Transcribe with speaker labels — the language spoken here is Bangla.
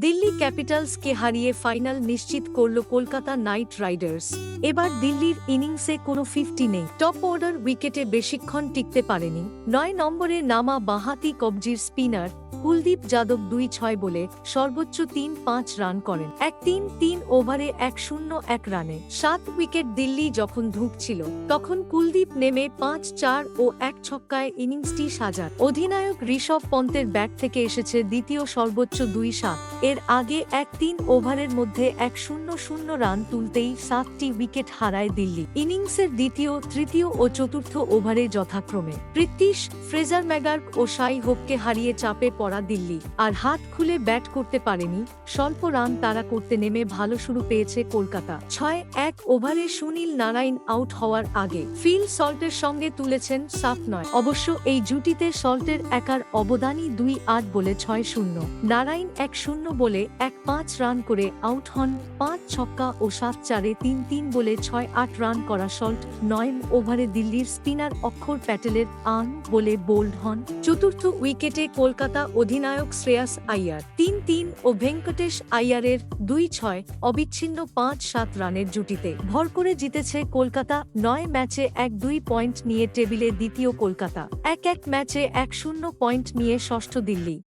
Speaker 1: দিল্লি ক্যাপিটালসকে হারিয়ে ফাইনাল নিশ্চিত করল কলকাতা নাইট রাইডার্স। এবার দিল্লির ইনিংসে কোনো ফিফটি নেই। টপ অর্ডার উইকেটে বেশিক্ষণ টিকতে পারেনি। নয় নম্বরে নামা বাহাতি কবজির স্পিনার কুলদীপ যাদব দুই ছয় বলে সর্বোচ্চ তিন পাঁচ রান করেন। এক তিন তিন ওভারে এক শূন্য এক রানে। সাত উইকেট দিল্লি যখন ধুঁকছিল, তখন কুলদীপ নেমে পাঁচ চার ও এক ছক্কায় ইনিংসটি সাজান। অধিনায়ক ঋষভ পন্তের ব্যাট থেকে এসেছে দ্বিতীয় সর্বোচ্চ দুই সাত। এর আগে এক তিন ওভারের মধ্যে এক শূন্য শূন্য রান তুলতেই সাতটি উইকেট হারায় দিল্লি। ইনিংসের দ্বিতীয়, তৃতীয় ও চতুর্থ ওভারে যথাক্রমে। পৃথ্বীশ ফ্রেজার ম্যাগার্ক ও সাই হোপকে হারিয়ে চাপে পড়া দিল্লি। আর হাত খুলে ব্যাট করতে পারেনি। স্বল্প রান তারা করতে নেমে ভালো শুরু পেয়েছে কলকাতা। ছয় এক ওভারে সুনীল নারায়ণ আউট হওয়ার আগে ফিল সল্টের সঙ্গে তুলেছেন সাফ নয়। অবশ্য এই জুটিতে সল্টের একার অবদানই দুই আট বলে ছয় শূন্য। নারায়ণ এক শূন্য বলে এক পাঁচ রান করে আউট হন। পাঁচ ছক্কা ও সাত চারে তিন তিন বলে ছয় আট রান করা সল্ট নয় ওভারে দিল্লির স্পিনার অক্ষর প্যাটেলের আন বলে বোল্ড হন। চতুর্থ উইকেটে কলকাতা অধিনায়ক শ্রেয়াস আইয়ার তিন তিন ও ভেঙ্কটেশ আইয়ারের দুই ছয় অবিচ্ছিন্ন পাঁচ সাত রানের জুটিতে। ভর করে জিতেছে কলকাতা, নয় ম্যাচে এক দুই পয়েন্ট নিয়ে টেবিলে দ্বিতীয় কলকাতা। এক এক ম্যাচে এক শূন্য পয়েন্ট নিয়ে ষষ্ঠ দিল্লি।